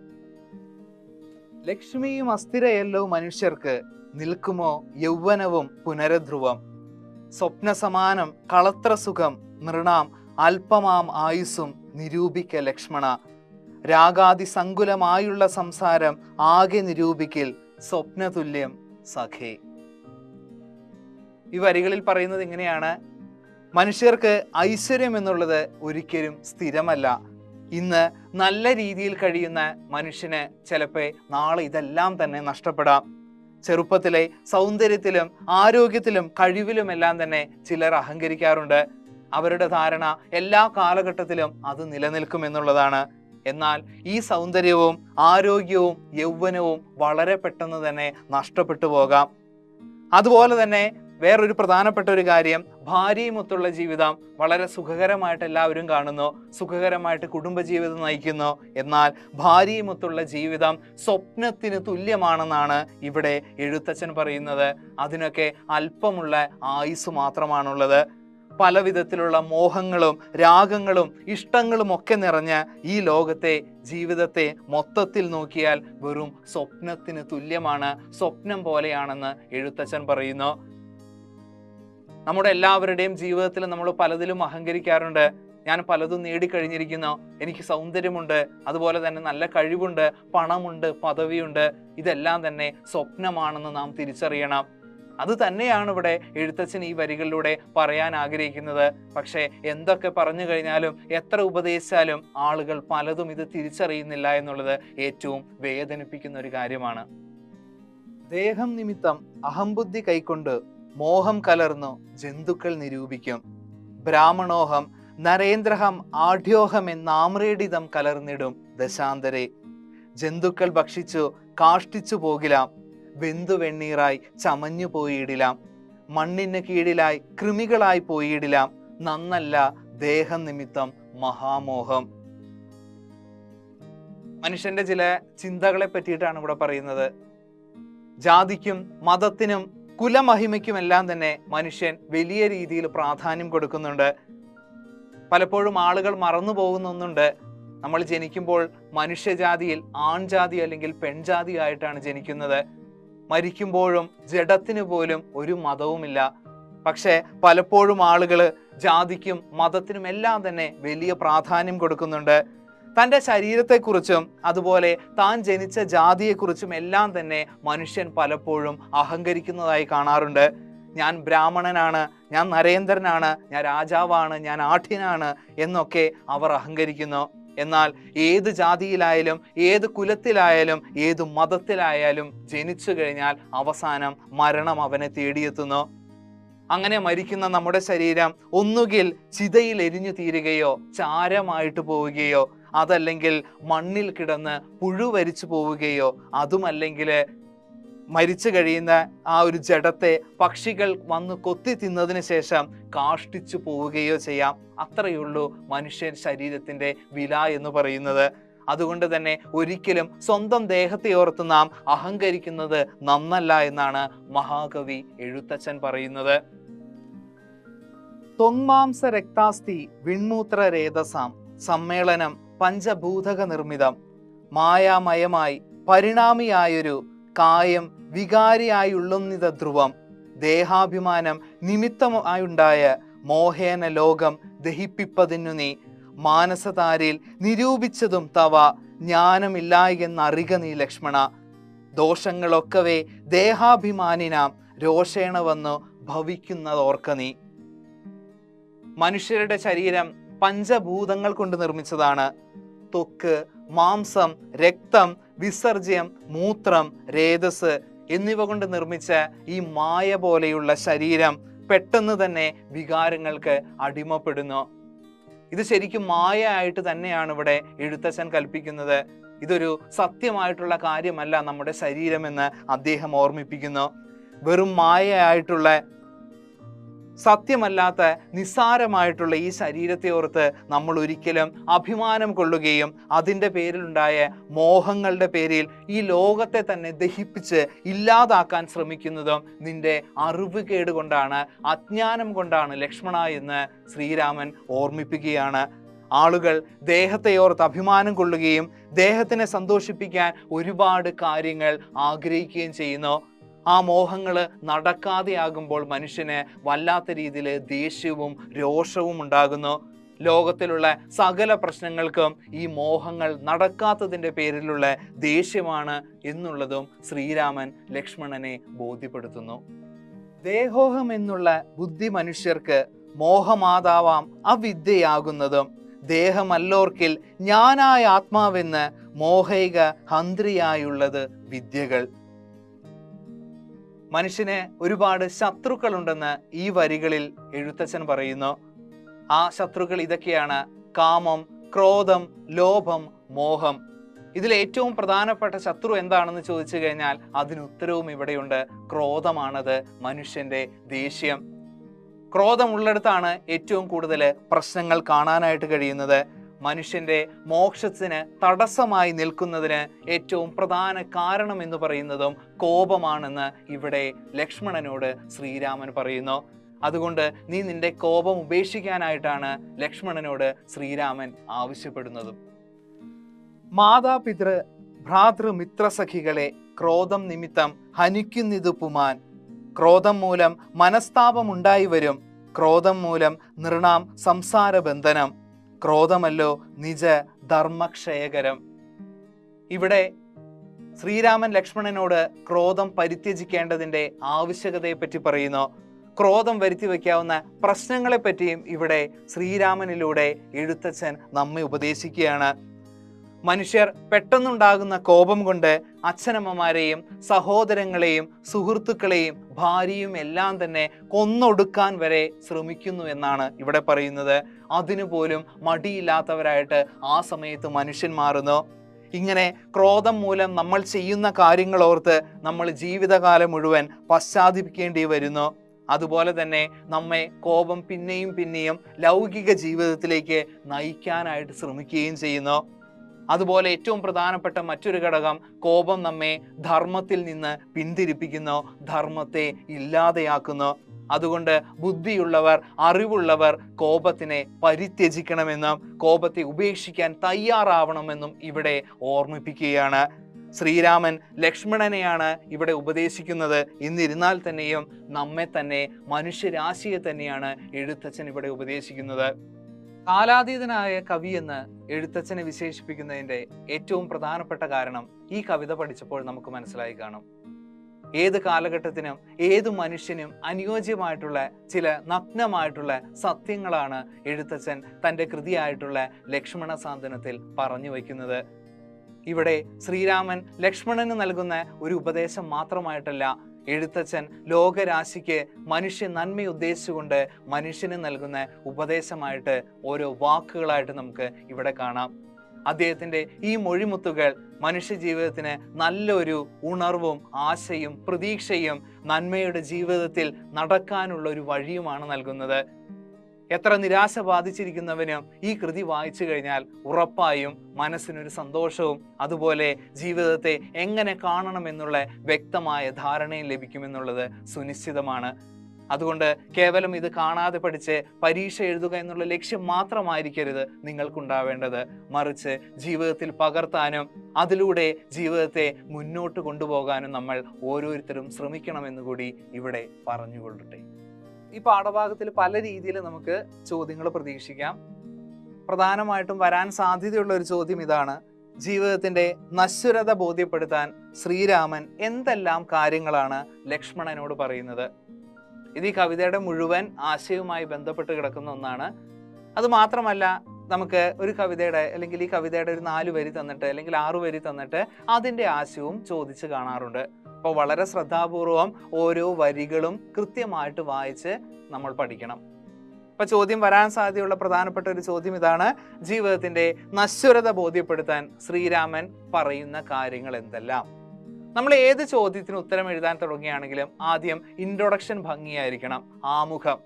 ലക്ഷ്മിയും അസ്ഥിരയല്ലോ മനുഷ്യർക്ക്. നിൽക്കുമോ യൗവനവും പുനരധ്രുവം. സ്വപ്നസമാനം കളത്ര സുഖം നൃണാം അല്പമാം ആയുസ്സും നിരൂപിക്ക ലക്ഷ്മണ. രാഗാതി സങ്കുലമായുള്ള സംസാരം ആകെ നിരൂപിക്കിൽ സ്വപ്നതുല്യം സഖേ. ഈ വരികളിൽ പറയുന്നത് ഇങ്ങനെയാണ്. മനുഷ്യർക്ക് ഐശ്വര്യം എന്നുള്ളത് ഒരിക്കലും സ്ഥിരമല്ല. ഇന്ന് നല്ല രീതിയിൽ കഴിയുന്ന മനുഷ്യന് ചിലപ്പോൾ നാളെ ഇതെല്ലാം തന്നെ നഷ്ടപ്പെടാം. ചെറുപ്പത്തിലെ സൗന്ദര്യത്തിലും ആരോഗ്യത്തിലും കഴിവിലുമെല്ലാം തന്നെ ചിലർ അഹങ്കരിക്കാറുണ്ട്. അവരുടെ ധാരണ എല്ലാ കാലഘട്ടത്തിലും അത് നിലനിൽക്കുമെന്നുള്ളതാണ് എന്നാൽ ഈ സൗന്ദര്യവും ആരോഗ്യവും യൗവനവും വളരെ പെട്ടെന്ന് തന്നെ നഷ്ടപ്പെട്ടു പോകാം. അതുപോലെ തന്നെ വേറൊരു പ്രധാനപ്പെട്ട ഒരു കാര്യം ഭാര്യയുമൊത്തുള്ള ജീവിതം വളരെ സുഖകരമായിട്ട് എല്ലാവരും കാണുന്നു സുഖകരമായിട്ട് കുടുംബജീവിതം നയിക്കുന്നു. എന്നാൽ ഭാര്യയുമൊത്തുള്ള ജീവിതം സ്വപ്നത്തിന് തുല്യമാണെന്നാണ് ഇവിടെ എഴുത്തച്ഛൻ പറയുന്നത്. അതിനൊക്കെ അല്പമുള്ള ആയുസ് മാത്രമാണുള്ളത്. പല വിധത്തിലുള്ള മോഹങ്ങളും രാഗങ്ങളും ഇഷ്ടങ്ങളും ഒക്കെ നിറഞ്ഞ ഈ ലോകത്തെ ജീവിതത്തെ മൊത്തത്തിൽ നോക്കിയാൽ വെറും സ്വപ്നത്തിന് തുല്യമാണ്. സ്വപ്നം പോലെയാണെന്ന് എഴുത്തച്ഛൻ പറയുന്നു. നമ്മുടെ എല്ലാവരുടെയും ജീവിതത്തിൽ നമ്മൾ പലതിലും അഹങ്കരിക്കാറുണ്ട്. ഞാൻ പലതും നേടിക്കഴിഞ്ഞിരിക്കുന്നു. എനിക്ക് സൗന്ദര്യമുണ്ട്. അതുപോലെ തന്നെ നല്ല കഴിവുണ്ട്. പണമുണ്ട്. പദവിയുണ്ട്. ഇതെല്ലാം തന്നെ സ്വപ്നമാണെന്ന് നാം തിരിച്ചറിയണം. അത് തന്നെയാണ് ഇവിടെ എഴുത്തച്ഛൻ ഈ വരികളിലൂടെ പറയാൻ ആഗ്രഹിക്കുന്നത്. പക്ഷേ എന്തൊക്കെ പറഞ്ഞു കഴിഞ്ഞാലും എത്ര ഉപദേശിച്ചാലും ആളുകൾ പലതും ഇത് തിരിച്ചറിയുന്നില്ല എന്നുള്ളത് ഏറ്റവും വേദനിപ്പിക്കുന്ന ഒരു കാര്യമാണ്. ദേഹം നിമിത്തം അഹംബുദ്ധി കൈക്കൊണ്ട് മോഹം കലർന്നു ജന്തുക്കൾ നിരൂപിക്കും. ബ്രാഹ്മണോഹം നരേന്ദ്രഹം ആഢ്യോഹം എന്നാമ്രേഡിതം കലർന്നിടും ദശാന്തരെ. ജന്തുക്കൾ ഭക്ഷിച്ചു കാഷ്ടിച്ചു പോകിലാം. വെന്തു വെണ്ണീറായി ചമഞ്ഞു പോയിടിലാം മണ്ണിന് കീഴിലായി കൃമികളായി പോയിടിലാം നന്നല്ല ദേഹം നിമിത്തം മഹാമോഹം. മനുഷ്യന്റെ ചില ചിന്തകളെ പറ്റിയിട്ടാണ് ഇവിടെ പറയുന്നത്. ജാതിക്കും മതത്തിനും കുലമഹിമയ്ക്കുമെല്ലാം തന്നെ മനുഷ്യൻ വലിയ രീതിയിൽ പ്രാധാന്യം കൊടുക്കുന്നുണ്ട്. പലപ്പോഴും ആളുകൾ മറന്നു പോകുന്നൊന്നുണ്ട്. നമ്മൾ ജനിക്കുമ്പോൾ മനുഷ്യജാതിയിൽ ആൺജാതി അല്ലെങ്കിൽ പെൺജാതി ആയിട്ടാണ് ജനിക്കുന്നത്. മരിക്കുമ്പോഴും ജഡത്തിന് പോലും ഒരു മതവുമില്ല. പക്ഷേ പലപ്പോഴും ആളുകൾ ജാതിക്കും മതത്തിനും എല്ലാം തന്നെ വലിയ പ്രാധാന്യം കൊടുക്കുന്നുണ്ട്. തന്റെ ശരീരത്തെക്കുറിച്ചും അതുപോലെ താൻ ജനിച്ച ജാതിയെക്കുറിച്ചും എല്ലാം തന്നെ മനുഷ്യൻ പലപ്പോഴും അഹങ്കരിക്കുന്നതായി കാണാറുണ്ട്. ഞാൻ ബ്രാഹ്മണനാണ് ഞാൻ നരേന്ദ്രനാണ് ഞാൻ രാജാവാണ് ഞാൻ ആഠ്യനാണ് എന്നൊക്കെ അവർ അഹങ്കരിക്കുന്നു. എന്നാൽ ഏത് ജാതിയിലായാലും ഏത് കുലത്തിലായാലും ഏത് മതത്തിലായാലും ജനിച്ചു കഴിഞ്ഞാൽ അവസാനം മരണം അവനെ തേടിയെത്തുന്നു. അങ്ങനെ മരിക്കുന്ന നമ്മുടെ ശരീരം ഒന്നുകിൽ ചിതയിൽ എരിഞ്ഞു തീരുകയോ ചാരമായിട്ട് പോവുകയോ അതല്ലെങ്കിൽ മണ്ണിൽ കിടന്ന് പുഴുവരിച്ചു പോവുകയോ അതുമല്ലെങ്കിൽ മരിച്ചു കഴിയുന്ന ആ ഒരു ജഡത്തെ പക്ഷികൾ വന്ന് കൊത്തി തിന്നതിന് ശേഷം കാഷ്ടിച്ചു പോവുകയോ ചെയ്യാം. അത്രയുള്ളൂ മനുഷ്യൻ ശരീരത്തിന്റെ വില എന്ന് പറയുന്നത്. അതുകൊണ്ട് തന്നെ ഒരിക്കലും സ്വന്തം ദേഹത്തെ ഓർത്ത് നാം അഹങ്കരിക്കുന്നത് നന്നല്ല എന്നാണ് മഹാകവി എഴുത്തച്ഛൻ പറയുന്നത്. തൊങ്മാംസ രക്താസ്തി വിൺമൂത്ര രേതസാം സമ്മേളനം പഞ്ചഭൂതക നിർമ്മിതം മായാമയമായി പരിണാമിയായൊരു കായം വികാരിയായി ഉള്ളുന്നിത ധ്രുവം. ദേഹാഭിമാനം നിമിത്തമായുണ്ടായ മോഹേന ലോകം ദഹിപ്പിപ്പതിനു നീ. മാനസതാരിൽ നിരൂപിച്ചതും തവ ജ്ഞാനമില്ലായെന്നറിക നീ ലക്ഷ്മണ. ദോഷങ്ങളൊക്കവേ ദേഹാഭിമാനിനാം രോഷേണ വന്നു ഭവിക്കുന്നതോർക്ക നീ. മനുഷ്യരുടെ ശരീരം പഞ്ചഭൂതങ്ങൾ കൊണ്ട് നിർമ്മിച്ചതാണ്. ത്വക്ക് മാംസം രക്തം വിസർജ്യം മൂത്രം രേതസ് എന്നിവ കൊണ്ട് നിർമ്മിച്ച ഈ മായ പോലെയുള്ള ശരീരം പെട്ടെന്ന് തന്നെ വികാരങ്ങൾക്ക് അടിമപ്പെടുന്നു. ഇത് ശരിക്കും മായ ആയിട്ട് തന്നെയാണ് ഇവിടെ എഴുത്തച്ഛൻ കൽപ്പിക്കുന്നത്. ഇതൊരു സത്യമായിട്ടുള്ള കാര്യമല്ല നമ്മുടെ ശരീരമെന്ന് അദ്ദേഹം ഓർമ്മിപ്പിക്കുന്നു. വെറും മായയായിട്ടുള്ള സത്യമല്ലാത്ത നിസ്സാരമായിട്ടുള്ള ഈ ശരീരത്തെ ഓർത്ത് നമ്മൾ ഒരിക്കലും അഭിമാനം കൊള്ളുകയും അതിന്റെ പേരിലുണ്ടായ മോഹങ്ങളുടെ പേരിൽ ഈ ലോകത്തെ തന്നെ ദഹിപ്പിച്ച് ഇല്ലാതാക്കാൻ ശ്രമിക്കുന്നതും നിന്റെ അറിവ് കേടുകൊണ്ടാണ് അജ്ഞാനം കൊണ്ടാണ് ലക്ഷ്മണ എന്ന് ശ്രീരാമൻ ഓർമ്മിപ്പിക്കുകയാണ്. ആളുകൾ ദേഹത്തെ ഓർത്ത് അഭിമാനം കൊള്ളുകയും ദേഹത്തിനെ സന്തോഷിപ്പിക്കാൻ ഒരുപാട് കാര്യങ്ങൾ ആഗ്രഹിക്കുകയും ചെയ്യുന്നു. ആ മോഹങ്ങൾ നടക്കാതെയാകുമ്പോൾ മനുഷ്യന് വല്ലാത്ത രീതിയിൽ ദേഷ്യവും രോഷവും ഉണ്ടാകുന്നു. ലോകത്തിലുള്ള സകല പ്രശ്നങ്ങൾക്കും ഈ മോഹങ്ങൾ നടക്കാത്തതിന്റെ പേരിലുള്ള ദേഷ്യമാണ് എന്നുള്ളതും ശ്രീരാമൻ ലക്ഷ്മണനെ ബോധ്യപ്പെടുത്തുന്നു. ദേഹോഹം എന്നുള്ള ബുദ്ധി മനുഷ്യർക്ക് മോഹമാതാവാം അവിദ്യയാകുന്നതും ദേഹമല്ലോർക്കിൽ ഞാനായ ആത്മാവെന്ന് മോഹൈക ഹന്ത്രിയായുള്ളത് വിദ്യകൾ. മനുഷ്യന് ഒരുപാട് ശത്രുക്കളുണ്ടെന്ന് ഈ വരികളിൽ എഴുത്തച്ഛൻ പറയുന്നു. ആ ശത്രുക്കൾ ഇതൊക്കെയാണ് കാമം ക്രോധം ലോഭം മോഹം. ഇതിൽ ഏറ്റവും പ്രധാനപ്പെട്ട ശത്രു എന്താണെന്ന് ചോദിച്ചു കഴിഞ്ഞാൽ അതിന് ഉത്തരവും ഇവിടെയുണ്ട്. ക്രോധമാണത് മനുഷ്യന്റെ ദേഷ്യം. ക്രോധമുള്ളിടത്താണ് ഏറ്റവും കൂടുതൽ പ്രശ്നങ്ങൾ കാണാനായിട്ട് കഴിയുന്നത്. മനുഷ്യന്റെ മോക്ഷത്തിന് തടസ്സമായി നിൽക്കുന്നതിന് ഏറ്റവും പ്രധാന കാരണം എന്ന് പറയുന്നതും കോപമാണെന്ന് ഇവിടെ ലക്ഷ്മണനോട് ശ്രീരാമൻ പറയുന്നു. അതുകൊണ്ട് നീ നിന്റെ കോപം ഉപേക്ഷിക്കാനായിട്ടാണ് ലക്ഷ്മണനോട് ശ്രീരാമൻ ആവശ്യപ്പെടുന്നതും. മാതാപിതൃ ഭ്രാതൃമിത്രസഖികളെ ക്രോധം നിമിത്തം ഹനിക്കുന്നത് പുമാൻ. ക്രോധം മൂലം മനസ്താപമുണ്ടായി വരും. ക്രോധം മൂലം നൃണാം സംസാര ബന്ധനം ക്രോധമല്ലോ നിജ ധർമ്മക്ഷയകരം. ഇവിടെ ശ്രീരാമൻ ലക്ഷ്മണനോട് ക്രോധം പരിത്യജിക്കേണ്ടതിന്റെ ആവശ്യകതയെപ്പറ്റി പറയുന്നു. ക്രോധം വരുത്തി വയ്ക്കാവുന്ന പ്രശ്നങ്ങളെപ്പറ്റിയും ഇവിടെ ശ്രീരാമനിലൂടെ എഴുത്തച്ഛൻ നമ്മെ ഉപദേശിക്കുകയാണ്. മനുഷ്യർ പെട്ടെന്നുണ്ടാകുന്ന കോപം കൊണ്ട് അച്ഛനമ്മമാരെയും സഹോദരങ്ങളെയും സുഹൃത്തുക്കളെയും ഭാര്യയും എല്ലാം തന്നെ കൊന്നൊടുക്കാൻ വരെ ശ്രമിക്കുന്നു എന്നാണ് ഇവിടെ പറയുന്നത്. അതിനു പോലും മടിയില്ലാത്തവരായിട്ട് ആ സമയത്ത് മനുഷ്യൻ മാറുന്നു. ഇങ്ങനെ ക്രോധം മൂലം നമ്മൾ ചെയ്യുന്ന കാര്യങ്ങൾ ഓർത്ത് നമ്മൾ ജീവിതകാലം മുഴുവൻ പശ്ചാത്തപിക്കേണ്ടി വരുന്നു. അതുപോലെ തന്നെ നമ്മെ കോപം പിന്നെയും പിന്നെയും ലൗകിക ജീവിതത്തിലേക്ക് നയിക്കാനായിട്ട് ശ്രമിക്കുകയും ചെയ്യുന്നു. അതുപോലെ ഏറ്റവും പ്രധാനപ്പെട്ട മറ്റൊരു ഘടകം കോപം നമ്മെ ധർമ്മത്തിൽ നിന്ന് പിന്തിരിപ്പിക്കുന്നു ധർമ്മത്തെ ഇല്ലാതെയാക്കുന്നു. അതുകൊണ്ട് ബുദ്ധിയുള്ളവർ അറിവുള്ളവർ കോപത്തിനെ പരിത്യജിക്കണമെന്നും കോപത്തെ ഉപേക്ഷിക്കാൻ തയ്യാറാവണമെന്നും ഇവിടെ ഓർമ്മിപ്പിക്കുകയാണ്. ശ്രീരാമൻ ലക്ഷ്മണനെയാണ് ഇവിടെ ഉപദേശിക്കുന്നത്. എന്നിരുന്നാൽ തന്നെയും നമ്മെ തന്നെ മനുഷ്യരാശിയെ തന്നെയാണ് എഴുത്തച്ഛൻ ഇവിടെ ഉപദേശിക്കുന്നത്. കാലാതീതനായ കവി എന്ന് എഴുത്തച്ഛനെ വിശേഷിപ്പിക്കുന്നതിന്റെ ഏറ്റവും പ്രധാനപ്പെട്ട കാരണം ഈ കവിത പഠിച്ചപ്പോൾ നമുക്ക് മനസ്സിലായി കാണും. ഏത് കാലഘട്ടത്തിനും ഏത് മനുഷ്യനും അനുയോജ്യമായിട്ടുള്ള ചില നഗ്നമായിട്ടുള്ള സത്യങ്ങളാണ് എഴുത്തച്ഛൻ തന്റെ കൃതിയായിട്ടുള്ള ലക്ഷ്മണ സാന്ത്വനത്തിൽ പറഞ്ഞു വയ്ക്കുന്നത്. ഇവിടെ ശ്രീരാമൻ ലക്ഷ്മണന് നൽകുന്ന ഒരു ഉപദേശം മാത്രമായിട്ടല്ല എഴുത്തച്ഛൻ ലോകരാശിക്ക് മനുഷ്യ നന്മ ഉദ്ദേശിച്ചുകൊണ്ട് മനുഷ്യന് നൽകുന്ന ഉപദേശമായിട്ട് ഓരോ വാക്കുകളായിട്ട് നമുക്ക് ഇവിടെ കാണാം. അദ്ദേഹത്തിന്റെ ഈ മൊഴിമുത്തുകൾ മനുഷ്യ ജീവിതത്തിന് നല്ലൊരു ഉണർവും ആശയും പ്രതീക്ഷയും നന്മയുടെ ജീവിതത്തിൽ നടക്കാനുള്ള ഒരു വഴിയുമാണ് നൽകുന്നത്. എത്ര നിരാശ ബാധിച്ചിരിക്കുന്നവനും ഈ കൃതി വായിച്ചു കഴിഞ്ഞാൽ ഉറപ്പായും മനസ്സിനൊരു സന്തോഷവും അതുപോലെ ജീവിതത്തെ എങ്ങനെ കാണണമെന്നുള്ള വ്യക്തമായ ധാരണയും ലഭിക്കുമെന്നുള്ളത് സുനിശ്ചിതമാണ്. അതുകൊണ്ട് കേവലം ഇത് കാണാതെ പഠിച്ച് പരീക്ഷ എഴുതുക എന്നുള്ള ലക്ഷ്യം മാത്രമായിരിക്കരുത് നിങ്ങൾക്കുണ്ടാവേണ്ടത്. മറിച്ച് ജീവിതത്തിൽ പകർത്താനും അതിലൂടെ ജീവിതത്തെ മുന്നോട്ട് കൊണ്ടുപോകാനും നമ്മൾ ഓരോരുത്തരും ശ്രമിക്കണമെന്ന് കൂടി ഇവിടെ പറഞ്ഞുകൊള്ളട്ടെ. ഈ പാഠഭാഗത്തിൽ പല രീതിയിൽ നമുക്ക് ചോദ്യങ്ങൾ പ്രതീക്ഷിക്കാം. പ്രധാനമായിട്ടും വരാൻ സാധ്യതയുള്ള ഒരു ചോദ്യം ഇതാണ്. ജീവിതത്തിന്റെ നശ്വരത ബോധ്യപ്പെടുത്താൻ ശ്രീരാമൻ എന്തെല്ലാം കാര്യങ്ങളാണ് ലക്ഷ്മണനോട് പറയുന്നത്? ഇത് ഈ കവിതയുടെ മുഴുവൻ ആശയവുമായി ബന്ധപ്പെട്ട് കിടക്കുന്ന ഒന്നാണ്. അത് മാത്രമല്ല നമുക്ക് ഒരു കവിതയുടെ അല്ലെങ്കിൽ ഈ കവിതയുടെ ഒരു നാല് വരി തന്നിട്ട് അല്ലെങ്കിൽ ആറു വരി തന്നിട്ട് അതിന്റെ ആശയവും ചോദിച്ച് കാണാറുണ്ട്. അപ്പോൾ വളരെ ശ്രദ്ധാപൂർവം ഓരോ വരികളും കൃത്യമായിട്ട് വായിച്ച് നമ്മൾ പഠിക്കണം. അപ്പോൾ ചോദ്യം വരാൻ സാധ്യതയുള്ള പ്രധാനപ്പെട്ട ഒരു ചോദ്യം ഇതാണ്. ജീവിതത്തിന്റെ നശ്വരത ബോധ്യപ്പെടുത്താൻ ശ്രീരാമൻ പറയുന്ന കാര്യങ്ങൾ എന്തെല്ലാം? നമ്മൾ ഏത് ചോദ്യത്തിന് ഉത്തരം എഴുതാൻ തുടങ്ങുകയാണെങ്കിലും ആദ്യം ഇൻട്രൊഡക്ഷൻ ഭംഗിയായിരിക്കണം. ആമുഖം.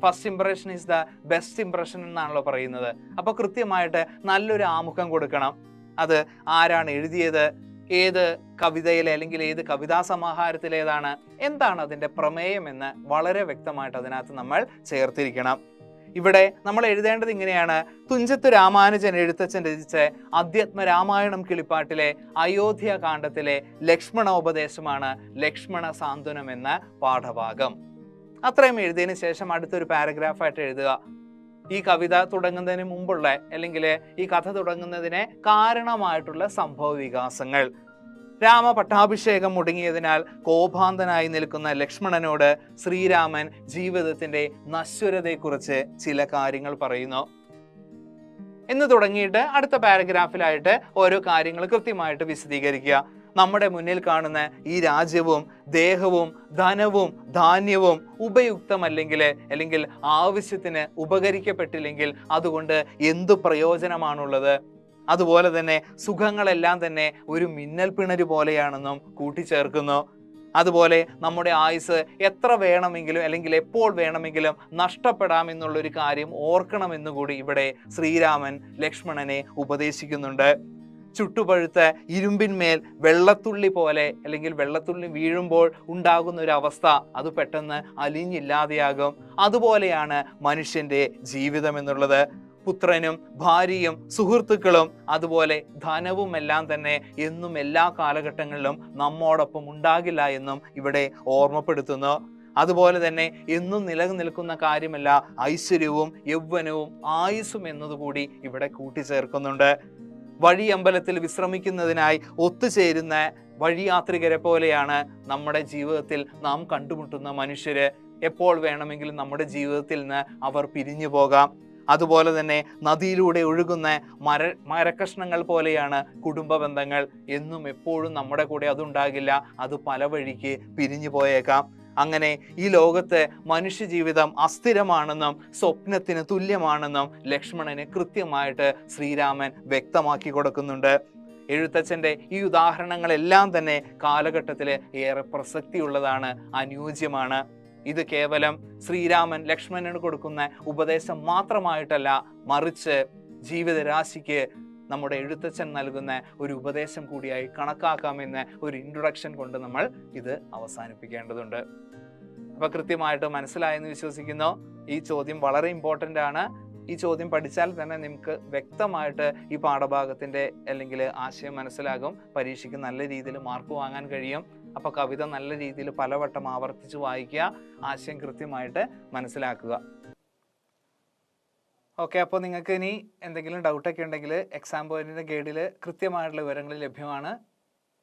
First impression is the best impression എന്നാണല്ലോ പറയുന്നത്. അപ്പോൾ കൃത്യമായിട്ട് നല്ലൊരു ആമുഖം കൊടുക്കണം. അത് ആരാണ് എഴുതിയത്? ഏത് കവിതയിലെ അല്ലെങ്കിൽ ഏത് കവിതാ സമാഹാരത്തിലേതാണ് എന്താണ് അതിന്റെ പ്രമേയം എന്ന് വളരെ വ്യക്തമായിട്ട് അതിനകത്ത് നമ്മൾ ചേർത്തിരിക്കണം. ഇവിടെ നമ്മൾ എഴുതേണ്ടത് ഇങ്ങനെയാണ്. തുഞ്ചത്ത് രാമാനുജൻ എഴുത്തച്ഛൻ രചിച്ച അധ്യാത്മ രാമായണം കിളിപ്പാട്ടിലെ അയോധ്യ കാണ്ഡത്തിലെ ലക്ഷ്മണോപദേശമാണ് ലക്ഷ്മണ സാന്ത്വനം എന്ന പാഠഭാഗം. അത്രയും എഴുതിയതിന് ശേഷം അടുത്തൊരു പാരഗ്രാഫായിട്ട് എഴുതുക. ഈ കവിത തുടങ്ങുന്നതിന് മുമ്പുള്ള അല്ലെങ്കിൽ ഈ കഥ തുടങ്ങുന്നതിന് കാരണമായിട്ടുള്ള സംഭവ വികാസങ്ങൾ. രാമ പട്ടാഭിഷേകം മുടങ്ങിയതിനാൽ കോപാന്തനായി നിൽക്കുന്ന ലക്ഷ്മണനോട് ശ്രീരാമൻ ജീവിതത്തിന്റെ നശ്വരതയെക്കുറിച്ച് ചില കാര്യങ്ങൾ പറയുന്നു. എന്ന് തുടങ്ങിയിട്ട് അടുത്ത പാരഗ്രാഫിലായിട്ട് ഓരോ കാര്യങ്ങൾ കൃത്യമായിട്ട് വിശദീകരിക്കുക. നമ്മുടെ മുന്നിൽ കാണുന്ന ഈ രാജ്യവും ദേഹവും ധനവും ധാന്യവും ഉപയുക്തമല്ലെങ്കിൽ അല്ലെങ്കിൽ ആവശ്യത്തിന് ഉപകരിക്കപ്പെട്ടില്ലെങ്കിൽ അതുകൊണ്ട് എന്തു പ്രയോജനമാണുള്ളത്? അതുപോലെ തന്നെ സുഖങ്ങളെല്ലാം തന്നെ ഒരു മിന്നൽ പിണര് പോലെയാണെന്നും കൂട്ടിച്ചേർക്കുന്നു. അതുപോലെ നമ്മുടെ ആയുസ് എത്ര വേണമെങ്കിലും അല്ലെങ്കിൽ എപ്പോൾ വേണമെങ്കിലും നഷ്ടപ്പെടാമെന്നുള്ളൊരു കാര്യം ഓർക്കണമെന്നുകൂടി ഇവിടെ ശ്രീരാമൻ ലക്ഷ്മണനെ ഉപദേശിക്കുന്നുണ്ട്. ചുട്ടുപഴുത്ത ഇരുമ്പിന്മേൽ വെള്ളത്തുള്ളി പോലെ അല്ലെങ്കിൽ വെള്ളത്തുള്ളി വീഴുമ്പോൾ ഉണ്ടാകുന്ന ഒരു അവസ്ഥ അത് പെട്ടെന്ന് അലിഞ്ഞില്ലാതെയാകും. അതുപോലെയാണ് മനുഷ്യന്റെ ജീവിതം എന്നുള്ളത്. പുത്രനും ഭാര്യയും സുഹൃത്തുക്കളും അതുപോലെ ധനവും എല്ലാം തന്നെ എന്നും എല്ലാ കാലഘട്ടങ്ങളിലും നമ്മോടൊപ്പം ഉണ്ടാകില്ല എന്നും ഇവിടെ ഓർമ്മപ്പെടുത്തുന്നു. അതുപോലെ തന്നെ എന്നും നിലനിൽക്കുന്ന കാര്യമല്ല ഐശ്വര്യവും യൗവനവും ആയുസ്സും എന്നതുകൂടി ഇവിടെ കൂട്ടിച്ചേർക്കുന്നുണ്ട്. വഴിയമ്പലത്തിൽ വിശ്രമിക്കുന്നതിനായി ഒത്തുചേരുന്ന വഴിയാത്രികരെ പോലെയാണ് നമ്മുടെ ജീവിതത്തിൽ നാം കണ്ടുമുട്ടുന്ന മനുഷ്യര്. എപ്പോൾ വേണമെങ്കിലും നമ്മുടെ ജീവിതത്തിൽ നിന്ന് അവർ പിരിഞ്ഞു പോകാം. അതുപോലെ തന്നെ നദിയിലൂടെ ഒഴുകുന്ന മര മരക്കഷ്ണങ്ങൾ പോലെയാണ് കുടുംബ ബന്ധങ്ങൾ എന്നും എപ്പോഴും നമ്മുടെ കൂടെ അതുണ്ടാകില്ല. അത് പല വഴിക്ക് പിരിഞ്ഞു പോയേക്കാം. അങ്ങനെ ഈ ലോകത്തെ മനുഷ്യജീവിതം അസ്ഥിരമാണെന്നും സ്വപ്നത്തിന് തുല്യമാണെന്നും ലക്ഷ്മണന് കൃത്യമായിട്ട് ശ്രീരാമൻ വ്യക്തമാക്കി കൊടുക്കുന്നുണ്ട്. എഴുത്തച്ഛന്റെ ഈ ഉദാഹരണങ്ങളെല്ലാം തന്നെ കാലഘട്ടത്തിൽ ഏറെ പ്രസക്തിയുള്ളതാണ് അനുയോജ്യമാണ്. ഇത് കേവലം ശ്രീരാമൻ ലക്ഷ്മണന് കൊടുക്കുന്ന ഉപദേശം മാത്രമായിട്ടല്ല മറിച്ച് ജീവിതരാശിക്ക് നമ്മുടെ എഴുത്തച്ഛൻ നൽകുന്ന ഒരു ഉപദേശം കൂടിയായി കണക്കാക്കാമെന്ന് ഒരു ഇൻട്രൊഡക്ഷൻ കൊണ്ട് നമ്മൾ ഇത് അവസാനിപ്പിക്കേണ്ടതുണ്ട്. അപ്പൊ കൃത്യമായിട്ട് മനസ്സിലായെന്ന് വിശ്വസിക്കുന്നു. ഈ ചോദ്യം വളരെ ഇമ്പോർട്ടന്റ് ആണ്. ഈ ചോദ്യം പഠിച്ചാൽ തന്നെ നിങ്ങൾക്ക് വ്യക്തമായിട്ട് ഈ പാഠഭാഗത്തിന്റെ അല്ലെങ്കിൽ ആശയം മനസ്സിലാകും. പരീക്ഷയ്ക്ക് നല്ല രീതിയിൽ മാർക്ക് വാങ്ങാൻ കഴിയും. അപ്പൊ കവിത നല്ല രീതിയിൽ പലവട്ടം ആവർത്തിച്ച് വായിക്കുക ആശയം കൃത്യമായിട്ട് മനസ്സിലാക്കുക. ഓക്കെ അപ്പോൾ നിങ്ങൾക്ക് ഇനി എന്തെങ്കിലും ഡൗട്ടൊക്കെ ഉണ്ടെങ്കിൽ എക്സാം പോയിന്റിന്റെ ഗൈഡിൽ കൃത്യമായിട്ടുള്ള വിവരങ്ങൾ ലഭ്യമാണ്.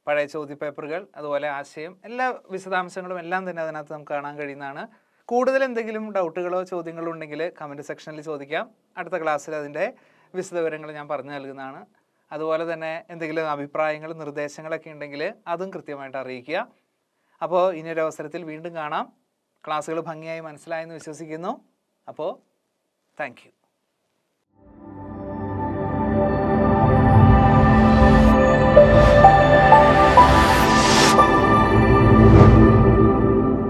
പഴയ ചോദ്യപേപ്പറുകൾ അതുപോലെ ആശയം എല്ലാ വിശദാംശങ്ങളും എല്ലാം തന്നെ അതിനകത്ത് നമുക്ക് കാണാൻ കഴിയുന്നതാണ്. കൂടുതൽ എന്തെങ്കിലും ഡൗട്ടുകളോ ചോദ്യങ്ങളോ ഉണ്ടെങ്കിൽ കമന്റ് സെക്ഷനിൽ ചോദിക്കാം. അടുത്ത ക്ലാസ്സിൽ അതിന്റെ വിശദവിവരങ്ങൾ ഞാൻ പറഞ്ഞു നൽകുന്നതാണ്. അതുപോലെ തന്നെ എന്തെങ്കിലും അഭിപ്രായങ്ങൾ നിർദ്ദേശങ്ങളൊക്കെ ഉണ്ടെങ്കിൽ അതും കൃത്യമായിട്ട് അറിയിക്കുക. അപ്പോൾ ഇനിയൊരു അവസരത്തിൽ വീണ്ടും കാണാം. ക്ലാസ്സുകൾ ഭംഗിയായി മനസ്സിലായെന്ന് വിശ്വസിക്കുന്നു. അപ്പോൾ താങ്ക്